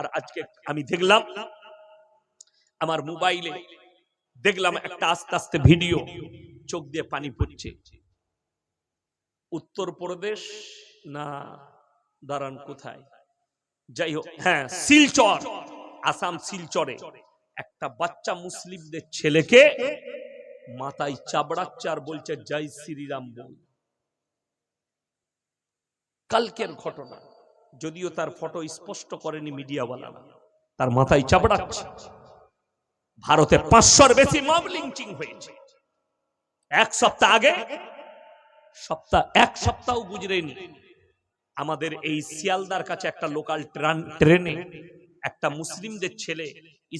আর আজকে আমি দেখলাম আমার মোবাইলে দেখলাম একটা আস্তে আস্তে ভিডিও, চোখ দিয়ে পানি পড়ছে। উত্তরপ্রদেশ না দাঁড়ান কোথায়? যাই হোক হ্যাঁ শিলচর, আসাম শিলচরে। একটা বাচ্চা মুসলিমদের ছেলেকে মাথায় চাবড়াচ্ছে আর বলছে, জয় শ্রীরাম বল। কালকের ঘটনা। যদিও তার ফটো স্পষ্ট করেনি মিডিয়াওয়ালারা তার মাথায় চাবড়াচ্ছে ভারতে পাঁচশোর বেশি মব লিঞ্চিং হয়েছে। এক সপ্তাহ আগে, সপ্তাহ, এক সপ্তাহ গুজরেনি। আমাদের এই শিয়ালদার কাছে একটা লোকাল ট্রেনে একটা মুসলিমদের ছেলে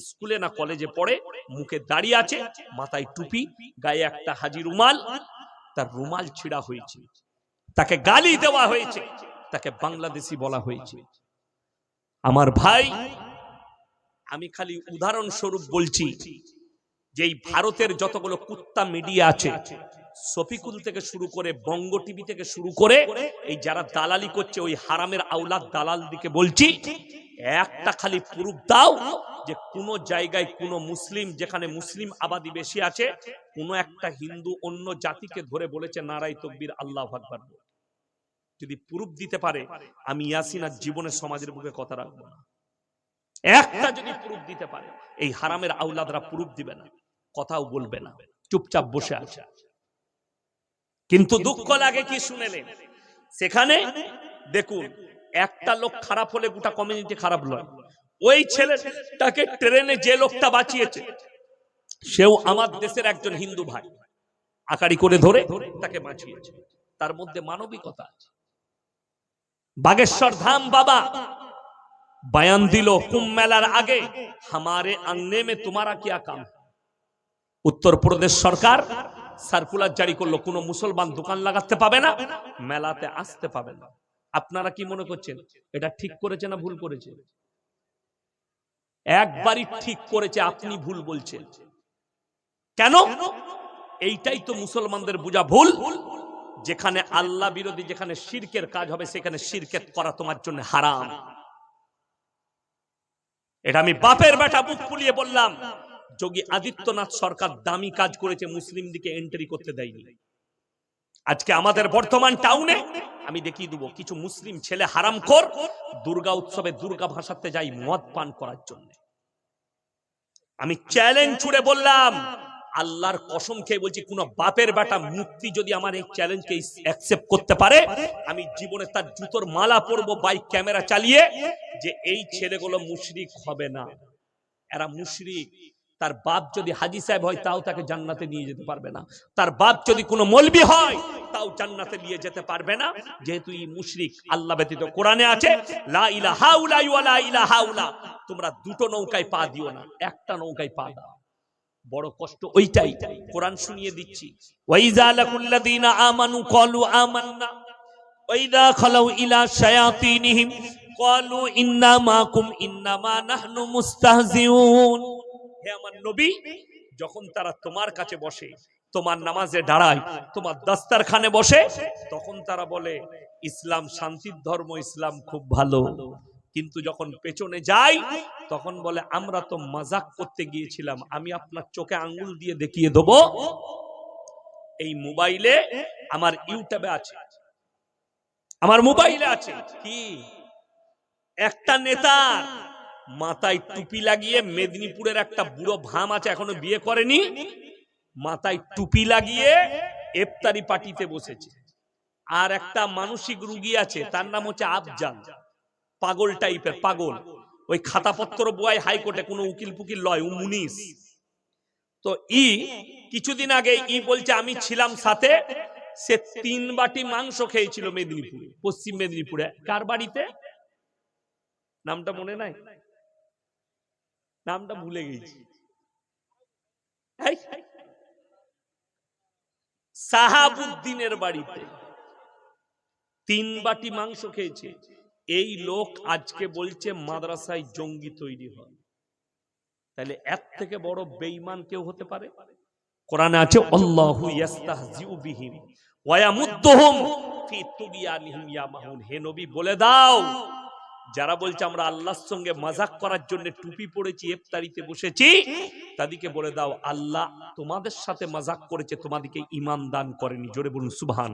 স্কুলে না কলেজে পড়ে, মুখে দাঁড়িয়ে আছে, মাথায় টুপি, গায়ে একটা হাজি রুমাল, তার রুমাল ছিঁড়া হয়েছে। তাকে গালি দেওয়া হয়েছে। তাকে বাংলাদেশি বলা হয়েছে। আমার ভাই আমি খালি উদাহরণস্বরূপ বলছি যে এই ভারতের যতগুলো কুত্তা মিডিয়া আছে শফিকুল থেকে শুরু করে বঙ্গ টিভি থেকে শুরু করে এই যারা দালালি করছে ওই হারামের আউলাদ দালাল দিকে বলছি একটা খালি প্রুফ দাও যে কোন জায়গায় কোন মুসলিম যেখানে মুসলিম আবাদি বেশি আছে কোন একটা হিন্দু অন্য জাতিকে ধরে বলেছে নারাই তকবীর আল্লাহ আকবার যদি প্রুফ দিতে পারে আমি ইয়াসিন আর জীবনের সমাজের বুকে কথা রাখব না। একটা যদি প্রুফ দিতে পারে এই হারামের আউলাদরা প্রুফ দিবে না কথাও বলবে না চুপচাপ বসে আছে। কিন্তু দুঃখ লাগে কি শুনেলেন সেখানে দেখুন একটা লোক খারাপ হলে গোটা কমিউনিটি খারাপ নয় ওই ছেলেটাকে ট্রেনে যে লোকটা বাঁচিয়েছে সেও আমার দেশের একজন হিন্দু ভাই। আকারি করে ধরে তাকে বাঁচিয়েছে। তার মধ্যে মানবিকতা আছে। বাগেশ্বর ধাম বাবা। বয়ান দিল কুম্ভ মেলার আগে, হামারে আংনে মে তোমারা কিয়া কাম? উত্তরপ্রদেশ সরকার, সার্কুলার জারি করল, কোন মুসলমান দোকান লাগাতে পাবে না, মেলাতে আসতে পাবে না। আপনারা কি মনে করছেন? এটা ঠিক করেছে না ভুল করেছে? একবারই ঠিক করেছে, আপনি ভুল বলছেন। কেন? এইটাই তো মুসলমানদের বোঝা ভুল। যেখানে আল্লাহ বিরোধী যেখানে শিরকের কাজ হবে, সেখানে শিরকেত করা তোমার জন্য হারাম। এটা আমি বাপের বেটা বুক ফুলিয়ে বললাম, যোগী আদিত্যনাথ সরকার দামি কাজ করেছে, মুসলিম দিকে এন্ট্রি করতে দেয়নি। আজকে আমাদের বর্তমান টাউনে আমি দেখিয়ে দেবো, কিছু মুসলিম ছেলে হারাম কর দুর্গা উৎসবে দুর্গা ভাষাতে যাই মদ পান করার জন্য। আমি চ্যালেঞ্জ ছুড়ে বললাম আল্লাহর কসম খেয়ে বলছি, কোন বাপের বেটা মুক্তি যদি আমার এই চ্যালেঞ্জকে অ্যাকসেপ্ট করতে পারে, আমি জীবনে তার জুতোর মালা পরবো বাইক ক্যামেরা চালিয়ে, যে এই ছেলেগুলো মুশরিক হবে না। এরা মুশরিক। তার বাপ যদি হাজি সাহেব হয়, তাও তাকে জান্নাতে নিয়ে যেতে পারবে না। তার বাপ যদি কোনো মলবি হয়, তাও জান্নাতে নিয়ে যেতে পারবে না। যেহেতু এই মুশরিক, আল্লাহ ব্যতীত কোরআনে আছে, লা ইলাহা উলা ওয়ালা ইলাহা উলা তোমরা দুটো নৌকায় পা দিও না, একটা নৌকায় পা দাও। বড় কষ্ট ওইটাই কোরআন শুনিয়ে দিচ্ছি। যখন তারা তোমার কাছে বসে, তোমার নামাজে দাঁড়ায়, তোমার দাস্তারখানে বসে, তখন তারা বলে, ইসলাম শান্তির ধর্ম, ইসলাম খুব ভালো। কিন্তু যখন পেছনে যাই, তখন বলে, আমরা তো মাজাক করতে গিয়েছিলাম, আমি আপনার চোখে আঙ্গুল দিয়ে দেখিয়ে দেব। এই মোবাইলে আমার ইউটিউবে আছে। আমার মোবাইলে আছে। কি? একটা নেতার মাথায় টুপি লাগিয়ে মেদিনীপুরের একটা বুড়ো ভাম আছে, এখনও বিয়ে করেনি। মাথায় টুপি লাগিয়ে এফতারি পার্টিতে বসেছে। আর একটা মানসিক রুগী আছে, তার নাম হচ্ছে আফজাল। পাগল টাইপের, পাগল। ওই খাতাপত্র বয় হাইকোর্টে, কোনো উকিল ফুকিল লয়, ও মুনিশ। তো ই, কিছুদিন আগে ই বলছে, আমি ছিলাম সাথে, সে তিন বাটি মাংস খেয়েছিল মেদিনীপুরে, পশ্চিম মেদিনীপুরে। কার বাড়িতে? নামটা মনে নাই? নামটা ভুলে গেছি। সাহাবুদ্দিনের বাড়িতে তিন বাটি মাংস খেয়েছে। এই লোক আজকে বলছে মাদ্রাসায় জঙ্গি তৈরি হয়। তাহলে এর থেকে বড় বেঈমান কেউ হতে পারে? কোরআনে আছে বলে দাও। যারা বলছে, আমরা আল্লাহর সঙ্গে মাজাক করার জন্য টুপি পড়েছি বসেছি, তাদেরকে বলে দাও, আল্লাহ তোমাদের সাথে মাজাক করেছে, তোমাদেরকে ইমান দান করেনি। জোরে বলুন সুবহান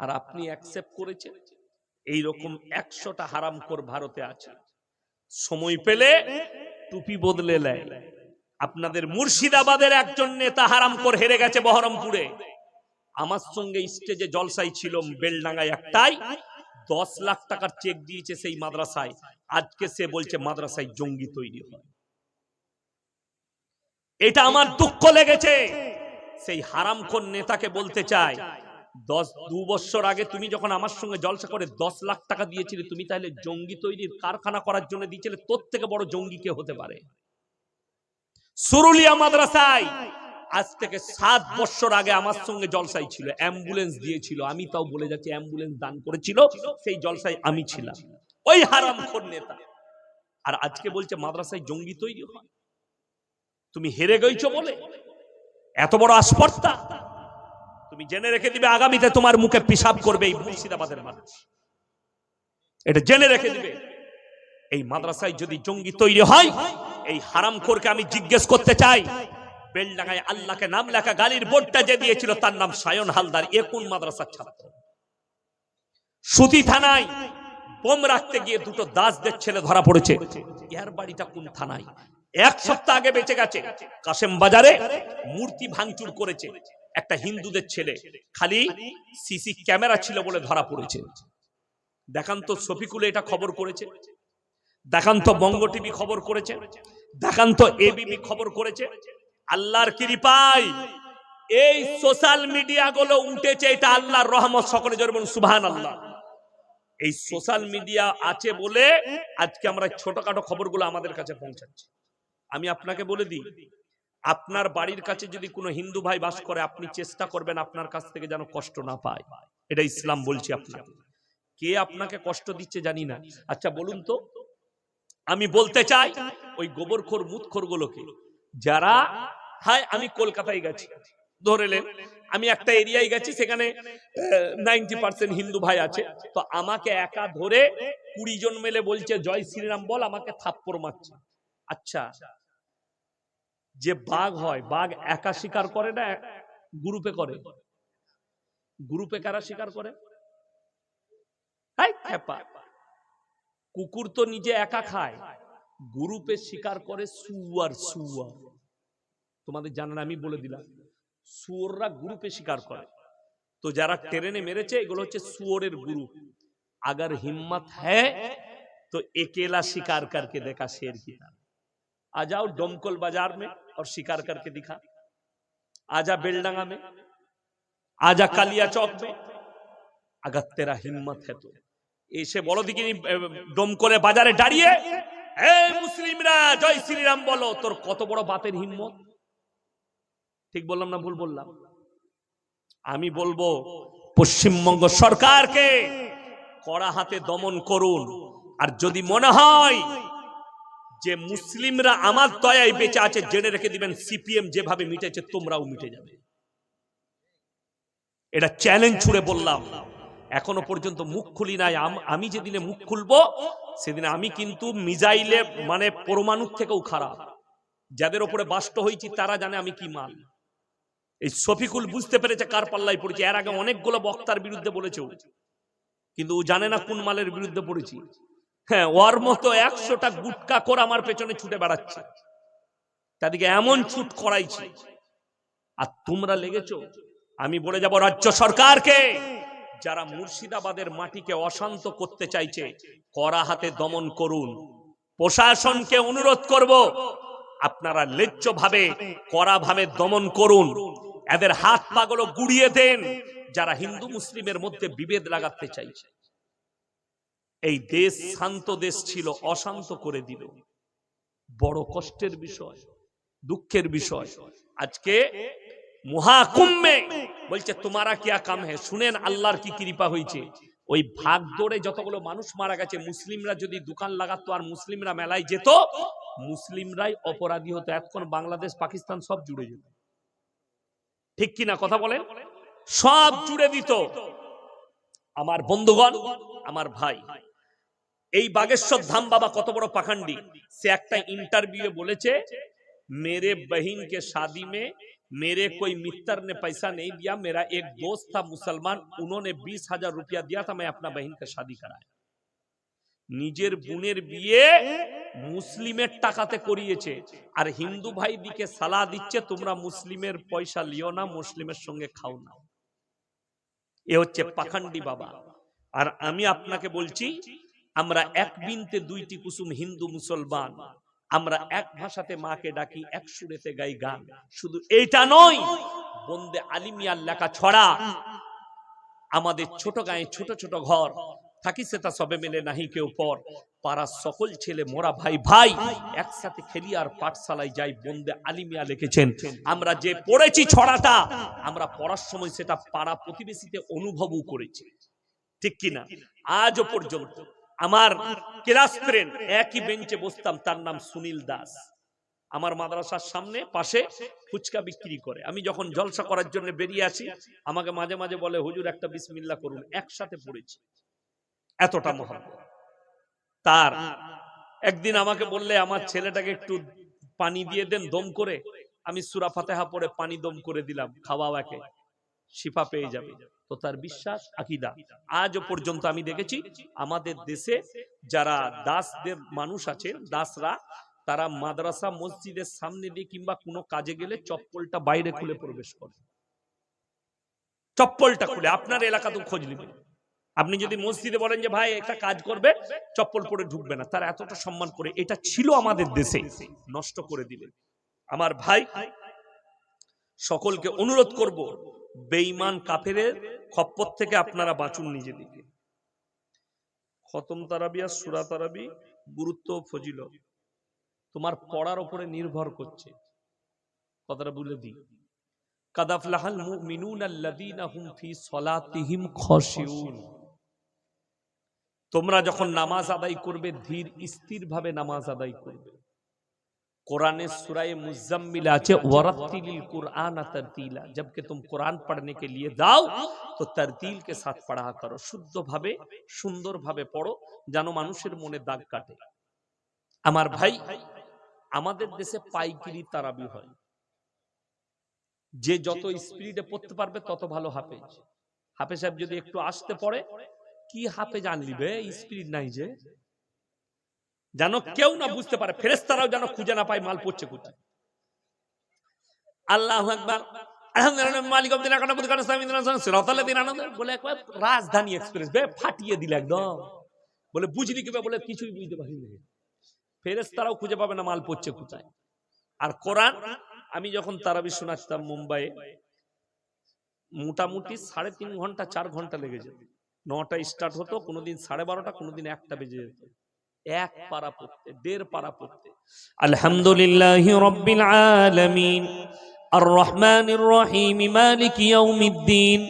আর আপনি অ্যাকসেপ্ট করেছেন? এই রকম একশোটা হারামখোর ভারতে আছে। সময় পেলে টুপি বদলে নেয়। আপনাদের মুর্শিদাবাদের একজন নেতা হারাম হারামখোর হেরে গেছে বহরমপুরে। আমার সঙ্গে স্টেজে জলসাই ছিল বেলডাঙ্গায় একটাই। দশ লাখ টাকার চেক দিয়েছে সেই মাদ্রাসায়। আজকে সে বলছে মাদ্রাসায় জঙ্গি তৈরি হয়। এটা আমার দুঃখ লেগেছে। সেই হারামখোর নেতাকে বলতে চাই দশ, দু বছর আগে তুমি যখন আমার সঙ্গে জলসা করে দশ লাখ টাকা দিয়েছিলে, তুমি তাহলে জঙ্গি তৈরির কারখানা করার জন্য দিয়েছিলে, তোর থেকে বড় জঙ্গি কে হতে পারে? সুরুলিয়া মাদ্রাসায় আজ থেকে সাত বছর আগে আমার সঙ্গে জলসাই ছিল, অ্যাম্বুলেন্স দিয়েছিল, আমি তাও বলে যাচ্ছি অ্যাম্বুলেন্স দান করেছিল, সেই জলসায় আমি ছিলাম। ওই হারাম হারামখোর নেতা। আর আজকে বলছে, মাদ্রাসায় জঙ্গি তৈরি হয়। তুমি হেরে গেছো বলে। এত বড় আসপর্তা তুমি জেনে রেখে দিবে, আগামীতে তোমার মুখে পিসাব করবে এই মুর্শিদাবাদের মানুষ। এটা জেনে রেখে দিবে। এই মাদ্রাসায় যদি জঙ্গি তৈরি হয়, এই হারামখোরকে আমি জিজ্ঞেস করতে চাই। বেলডাঙ্গায় আল্লাহকে নাম লেখা গালির বোর্ডটা যে দিয়েছিল, তার নাম সায়ন হালদার, এ কোন মাদ্রাসার ছাত্র? সুতি থানায় বোম রাখতে গিয়ে দুটো দাসদের ছেলে ধরা পড়েছে। এর বাড়িটা কোন থানায়? এক সপ্তাহ আগে বেঁচে গেছে। কাশেম বাজারে মূর্তি ভাঙচুর করেছে। একটা হিন্দুদের ছেলে খালি সিসি ক্যামেরা ছিল বলে ধরা পড়েছে। দেখান তো শফিকুল এটা খবর করেছে। দেখান তো বঙ্গ টিভি খবর করেছে। দেখান তো এবিপি খবর করেছে। আল্লাহর কৃপায় এই সোশ্যাল মিডিয়া গুলো উঠেছে এটা আল্লাহর রহমত সকলে জোরে বলুন সুবহান আল্লাহ এই সোশ্যাল মিডিয়া আছে বলে আজকে আমরা ছোটখাটো খবরগুলো আমাদের কাছে পৌঁছাচ্ছে। আমি আপনাকে বলে দিই আপনার বাড়ির কাছে যদি কোনো হিন্দু ভাই বাস করে, আপনি চেষ্টা করবেন আপনার কাছ থেকে যেন কষ্ট না পায়। এটা ইসলাম বলছি আপনাকে। কে আপনাকে কষ্ট দিচ্ছে জানি না। আচ্ছা বলুন তো। আমি বলতে চাই, ওই গোবরখোর মুতখোর গুলোকে যারা, হায়, আমি কলকাতায় গেছি। ধরেলেন আমি একটা এরিয়ায় গেছি, সেখানে নাইনটি পার্সেন্ট হিন্দু ভাই আছে। তো আমাকে একা ধরে কুড়ি জন মেলে বলছে, জয় শ্রীরাম, বল, আমাকে থাপ্পড় মারছে। আচ্ছা যে বাঘ হয়, বাঘ একা শিকার করে না, গ্রুপে করে। গ্রুপে কারা শিকার করে? কুকুর তো নিজে একা খায়। গ্রুপে শিকার করে সুয়ার সুয়ার তোমাদের জানার আমি বলে দিলাম সুয়ররা গ্রুপে শিকার করে। তো যারা ট্রেনে মেরেছে, এগুলো হচ্ছে সুয়রের গ্রুপ। আগার হিম্মত হ্যাঁ তো একেলা শিকার করকে দেখা শের কি आ जाओ डोमकोल बाजार में और शिकार करके दिखा आजा बेलडंगा में आजा कालिया चौक में अगर तेरा हिम्मत है तो এসে বলো দিকিনি ডোমকলে বাজারে দাঁড়িয়ে এই মুসলিমরা জয় শ্রীরাম বলো তোর কত বড় বাপের হিম্মত ঠিক বললাম না ভুল বললাম আমি বলবো পশ্চিমবঙ্গ সরকারকে কড়া হাতে দমন করুন আর যদি মনে হয় যে মুসলিমরা আমার দয়ায় বেঁচে আছে, জেনে রেখে দিবেন, সিপিএম যেভাবে মিটেছে, তোমরাও মিটে যাবে। এটা চ্যালেঞ্জ ছুড়ে বললাম। এখনও পর্যন্ত মুখ খুলি নাই। আমি যেদিনে মুখ খুলবো, সেদিনে আমি কিন্তু মিজাইলে মানে পরমাণুর থেকেও খারাপ। যাদের ওপরে বাষ্ট হয়েছি, তারা জানে আমি কি মাল। এই শফিকুল বুঝতে পেরেছে কার পাল্লায় পড়েছে। এর আগে অনেকগুলো বক্তার বিরুদ্ধে বলেছে। কিন্তু ও জানে না কোন মালের বিরুদ্ধে পড়েছি। হ্যাঁ ওর মতো একশোটা গুটকা করে আমার পেছনে ছুটে বেড়াচ্ছে। তাদেরকে এমন ছুট করাইছি। আর তোমরা লেগেছো? আমি বলে যাব রাজ্য সরকারকে, যারা মুর্শিদাবাদের মাটিকে অশান্ত করতে চাইছে, কড়া হাতে দমন করুন। প্রশাসনকে অনুরোধ করব, আপনারা লেজ্জ ভাবে কড়া ভাবে দমন করুন। এদের হাত পাগুলো গুড়িয়ে দেন, যারা হিন্দু মুসলিমের মধ্যে বিভেদ লাগাতে চাইছে। এই দেশ শান্ত দেশ ছিল, অশান্ত করে দিল। বড় কষ্টের বিষয়, দুঃখের বিষয়। আজকে মহাকুম্ভে বলছে, তোমারা কিয়া কাম হে? শুনেন, আল্লাহর কি কৃপা হয়েছে ওই ভাগ দৌড়ে যতগুলো মানুষ মারা গেছে, মুসলিমরা যদি দোকান লাগাতো আর মুসলিমরা মেলায় যেত, মুসলিমরাই অপরাধী হতো। এখন বাংলাদেশ, পাকিস্তান সব জুড়ে যেত। ঠিক কিনা কথা বলেন? সব জুড়ে দিত। আমার বন্ধুগণ, আমার ভাই এই বাগেশ্বর ধাম বাবা কত বড় পাখান্ডি সে একটা इंटरव्यू বলেছে मेरे बहन के शादी में मेरे कोई मित्र ने पैसा नहीं दिया मेरा एक दोस्त था मुसलमान उन्होंने बीस हजार रुपया दिया था मैं अपना बहन का शादी कराया নিজের বোনের বিয়ে মুসলিমের টাকাতে করিয়েছে আর হিন্দু ভাই দিকে সালা দিচ্ছে তোমরা মুসলিমের পয়সা লিও না মুসলিমের সঙ্গে খাও না এ হচ্ছে পাখান্ডি বাবা আর আমি আপনাকে বলছি আমরা এক বিনতে দুইটি কুসুম হিন্দু মুসলমান। আমরা এক ভাষাতে মাকে ডাকি এক সুরেতে গাই গান। শুধু এইটা নয় বন্দে আলিমিয়ার লেখা ছড়া। আমাদের ছোট গায়ে ছোট ছোট ঘর। থাকি সেটা সবে মেলে নাহি কেউ পর। পাড়ার সকল ছেলে মোরা ভাই ভাই। একসাথে খেলি আর পাঠশালায় যাই বন্দে আলিমিয়া লিখেছেন। আমরা যে পড়েছি ছড়াটা আমরা পড়ার সময় সেটা পাড়া প্রতিবেশীতে অনুভবও করেছি। ঠিক কিনা? আজও পর্যন্ত। আমার ক্লাস ফ্রেন্ড একই বেঞ্চে বসতাম, তার নাম সুনীল দাস। আমার মাদ্রাসার সামনে, পাশে ফুচকা বিক্রি করে। আমি যখন জলসা করার জন্য বেরিয়ে আসি, আমাকে মাঝে মাঝে বলে, হুজুর, একটা বিসমিল্লা করুন। একসাথে পড়েছি। এতটা মহাব্বত। তার একদিন আমাকে বললে, আমার ছেলেটাকে একটু পানি দিয়ে দেন, দম করে। আমি সুরা ফাতেহা পড়ে পানি দম করে দিলাম খাওয়া খাওয়াকে শিফা পেয়ে যাবে। তো তার বিশ্বাস আকিদা। আজও পর্যন্ত আমি দেখেছি আমাদের দেশে যারা দাসদের মানুষ আছেন দাসরা তারা মাদ্রাসা মসজিদের সামনে দিয়ে কিংবা কোনো কাজে গেলে চপ্পলটা বাইরে খুলে প্রবেশ করে। চপ্পলটা খুলে আপনার এলাকাতেও খোঁজ নেবেন আপনি যদি মসজিদে বলেন যে ভাই একটা কাজ করবে চপ্পল পরে ঢুকবে না। তারা এতটা সম্মান করে। এটা ছিল আমাদের দেশে। নষ্ট করে দিলেন আমার ভাই সকলকে অনুরোধ করব বেঈমান কাফেরের খপ্পর থেকে আপনারা বাঁচুন নিজেদিকে খতম তারাবি আর সুরা তারাবি গুরুত্ব ফজিল তোমার পড়ার উপরে নির্ভর করছে। কথাটা বলে দিই। কাদাফলাহাল মুমিনুন আল্লাযীনা হুম ফি সলাতিহিম খাশিউন। তোমরা যখন নামাজ আদায় করবে, ধীর স্থির ভাবে নামাজ আদায় করবে। কোরআনে সুরায় मुजम्मिल আছে ওয়ারাতিলিল কুরআন তরতিলা। जबकि तुम कुरान पढ़ने के लिए দাও তো তরতিল কে সাথ পড়া করো। শুদ্ধ ভাবে সুন্দর ভাবে পড়ো, যেন মানুষের মনে দাগ কাটে। আমার ভাই, আমাদের দেশে পাইকিরি তারাবি হয়। যে যত স্পিডে পড়তে পারবে, তত ভালো হাফেজ। হাফেজ সাহেব যদি একটু আসতে পড়ে, কি হাফেজ আনলিবে স্পিড নাই যে। যেন কেউ না বুঝতে পারে ফেরেস্তারাও যেন খুঁজে না পায় মাল পড়ছে কোথায়। আল্লাহ একবার রাজধানী এক্সপ্রেস বে ফাটিয়ে দিল একদম। বলে বুঝলি কি বলে কিছুই বুঝতে পারি ফেরেস্তারাও খুঁজে পাবে না মাল পড়ছে কোথায়। আর কোরআন আমি যখন তারাবি শোনাচ্তাম মুম্বাইয়ে মোটামুটি সাড়ে তিন ঘণ্টা চার ঘণ্টা লেগে যেত। নটা স্টার্ট হতো কোনোদিন সাড়ে বারোটা কোনোদিন একটা বেজে যেত। এক পারা পড়তে দেড় পারা পড়তে আলহামদুলিল্লাহ রব্বিল আলামিন আর রহমানির রহিম মালিক ইয়াউমিদ্দিন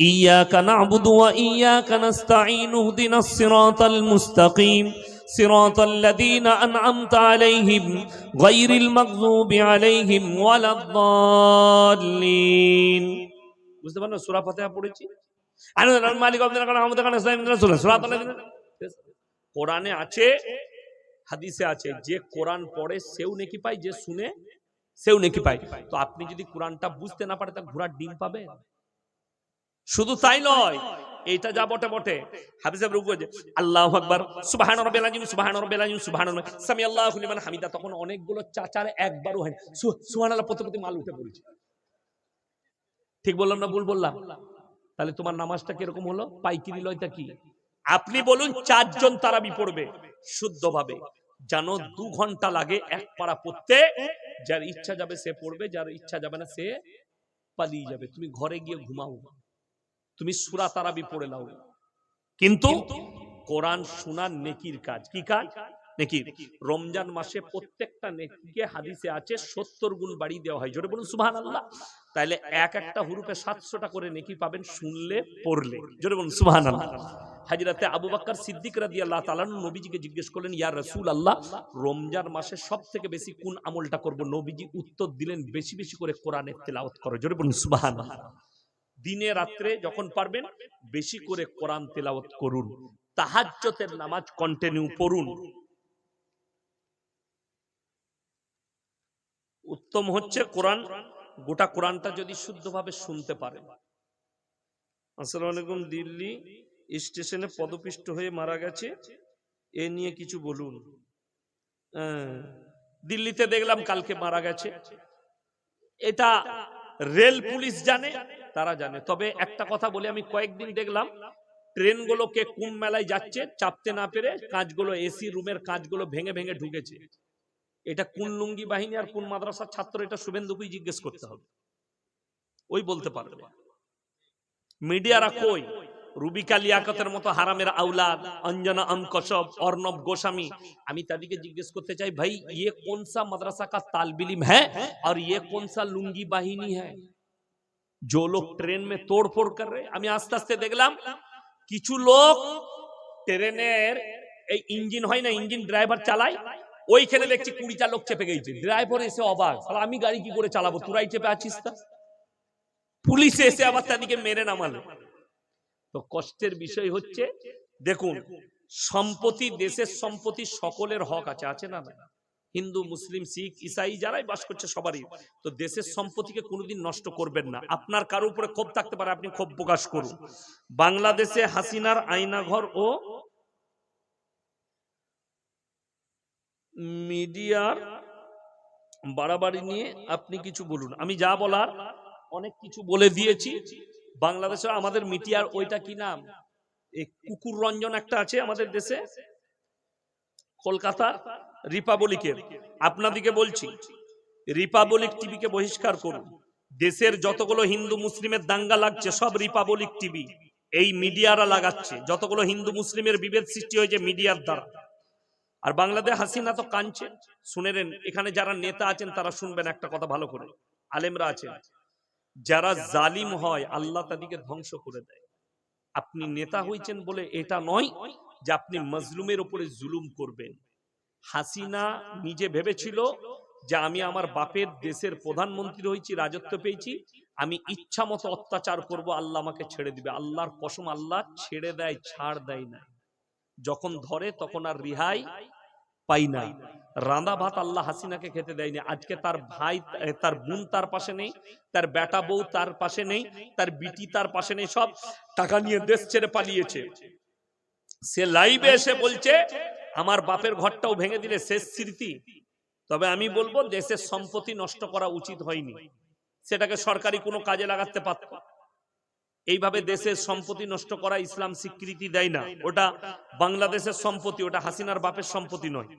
إياك نعبد وإياك نستعين اهدنا الصراط المستقيم صراط الذين أنعمت عليهم غير المغضوب عليهم ولا الضالين বুঝতে পারলেন সূরা ফাতিহা পড়েছি আনন্দ মালিক আব্দুল কানা আহমদ কানা সাইম রাসূল সূরা কোরআনে আছে, হাদিসে আছে, যে কোরআন পড়ে সেও নেকি পায়, যে শুনে সেও নেকি পায়। তো আপনি যদি কোরআনটা বুঝতে না পারে তা ঘোড়ার ডিম পাবে? শুধু তাই নয় এটা যা বটে বটে। হাফিজ সাহেব রুকু যে আল্লাহু আকবার, সুবহান রাব্বিল আযীম সুবহান রাব্বিল আযীম সুবহান সামি আল্লাহু লিমান হামিদা। তখন অনেকগুলো চাচার একবারও হয় সুবহানাল্লাহ প্রতি প্রতি মাল উঠে পড়েছে। ঠিক বললাম না ভুল বললাম? তাহলে তোমার নামাজটা কীরকম হলো? পাইকিরি লয়টা কি? আপনি বলুন চারজন তারাবি পড়বে শুদ্ধভাবে। যেন দু ঘণ্টা লাগে এক পারা পড়তে, যার ইচ্ছা যাবে সে পড়বে, যার ইচ্ছা যাবে না সে পালিয়ে যাবে। তুমি ঘরে গিয়ে ঘুমাও। তুমি সুরা তারাবি পড়ে নাও। কিন্তু কোরআন শোনার নেকির কাজ। কি কাজ? নেকির। রমজান মাসে প্রত্যেকটা নেকিকে হাদিসে আছে সত্তর গুণ বাড়ি দেওয়া হয়। জোরে বলুন সুবহান আল্লাহ তাহলে এক একটা হুরুপে সাতশোটা করে নেকি পাবেন, শুনলে, পড়লে। জোরে বলুন সুবহান আল্লাহ হাজরাতে আবু বাক্কার সিদ্দিক রাদি আল্লাহ তালান নবীজিকে জিজ্ঞেস করলেন, ইয়া রসুল আল্লাহ রমজান মাসে সব থেকে বেশি কোন আমলটা করব? নবীজি উত্তর দিলেন, বেশি বেশি করে কোরআনের তেলাওয়াত করো। জোরে বলুন সুবহান দিনে রাত্রে যখন পারবেন, বেশি করে কোরআন তেলাওয়াত করুন তাহাজ্জতের নামাজ কন্টিনিউ পড়ুন। উত্তম হচ্ছে কোরআন, গোটা কোরআনটা যদি শুদ্ধভাবে শুনতে পারে আসসালামু আলাইকুম, দিল্লি। স্টেশনে পদপিষ্ট হয়ে মারা গেছে। এ নিয়ে কিছু বলুন। হ্যাঁ, দিল্লিতে দেখলাম কালকে মারা গেছে। এটা রেল পুলিশ জানে তারা জানে। তবে একটা কথা বলে আমি কয়েকদিন দেখলাম ট্রেনগুলোকে কোন মেলায় যাচ্ছে চাপতে না পেরে কাঁচগুলো এসি রুমের কাঁচগুলো ভেঙে ভেঙে ঢুকেছে। এটা কোন লুঙ্গি বাহিনী আর কোন মাদ্রাসার ছাত্র এটা শুভেন্দুকেই জিজ্ঞেস করতে হবে। ওই বলতে পারবে। মিডিয়ারা কই? রুবিকা লিয়াকতের মতো হারামের আউলাদ অঞ্জনা আম কসব অর্ণব গোস্বামী আমি তাদেরকে জিজ্ঞেস করতে চাই ভাই ये कौन सा मदरसा का तालबिलिम है और ये कौन सा लुंगी बाहिनी है जो लोग ट्रेन में तोड़ फोड़ कर रहे আমি আস্তে আস্তে দেখলাম কিছু লোক ট্রেনের এই ইঞ্জিন হয় না ইঞ্জিন ড্রাইভার চালায় ওইখানে দেখছি কুড়িটা লোক চেপে গেছে ড্রাইভার এসে অবাক শালা আমি গাড়ি কি করে চালাবো তোরাই চেপে আছিস তা পুলিশ এসে আবার তাদেরকে মেরে নামালো তো কষ্টের বিষয় হচ্ছে, দেখুন, সম্পত্তি দেশের সম্পত্তি সকলের হক আছে আছে না না হিন্দু, মুসলিম, শিখ, ইসাই যারাই বাস করছে সবারই। তো দেশের সম্পত্তিকে কোনোদিন নষ্ট করবেন না। আপনার কারও উপরে ক্ষোভ থাকতে পারে, আপনি ক্ষোভ প্রকাশ করুন। বাংলাদেশে হাসিনার আয়নাঘর ও মিডিয়ার বাড়াবাড়ি নিয়ে আপনি কিছু বলুন। আমি যা বলার, অনেক কিছু বলে দিয়েছি। বাংলাদেশে আমাদের মিডিয়ার ওইটা কি নাম? কুকুর রঞ্জন একটা আছে আমাদের দেশে, কলকাতার রিপাবলিকের আপনাদিকে বলছি, রিপাবলিক টিভিকে বহিষ্কার করুন। দেশের যতগুলো হিন্দু মুসলিমের দাঙ্গা লাগছে, সব রিপাবলিক টিভি এই মিডিয়ারা লাগাচ্ছে। যতগুলো হিন্দু মুসলিমের বিভেদ সৃষ্টি হয়েছে মিডিয়ার দ্বারা। আর বাংলাদেশ হাসিনা তো কাঁদছে। শুনেলেন এখানে যারা নেতা আছেন তারা শুনবেন একটা কথা ভালো করে। আলেমরা আছেন। যারা জালিম হয় আল্লাহ তাদেরকে ধ্বংস করে দেয়। আপনি নেতা হয়েছেন বলে এটা নয় যে আপনি মজলুমের উপরে জুলুম করবেন। হাসিনা নিজে ভেবেছিল যে আমি আমার বাপের দেশের প্রধানমন্ত্রী হয়েছি রাজত্ব পেয়েছি আমি ইচ্ছা মতো অত্যাচার করব আল্লাহ আমাকে ছেড়ে দিবে। আল্লাহর কসম আল্লাহ ছেড়ে দেয় ছাড় দেয় না। যখন ধরে তখন আর রিহাই পাই না। রাঁধা ভাত আল্লাহ হাসিনাকে খেতে দেয়নি। আজকে তার ভাই তার বোন তার পাশে নেই, তার বেটা বউ তার পাশে নেই, তার বিটি তার পাশে নেই, সব টাকা নিয়ে দেশ ছেড়ে পালিয়েছে। সে লাইভে এসে বলছে, আমার বাপের ঘরটাও ভেঙে দিলে শেষ স্মৃতি। তবে আমি বলব, দেশের সম্পত্তি নষ্ট করা উচিত হয়নি। সেটাকে সরকারি কোনো কাজে লাগাতে পারত এইভাবে দেশের সম্পত্তি নষ্ট করা ইসলাম স্বীকৃতি দেয় না। ওটা বাংলাদেশের সম্পত্তি, ওটা হাসিনার বাপের সম্পত্তি নয়।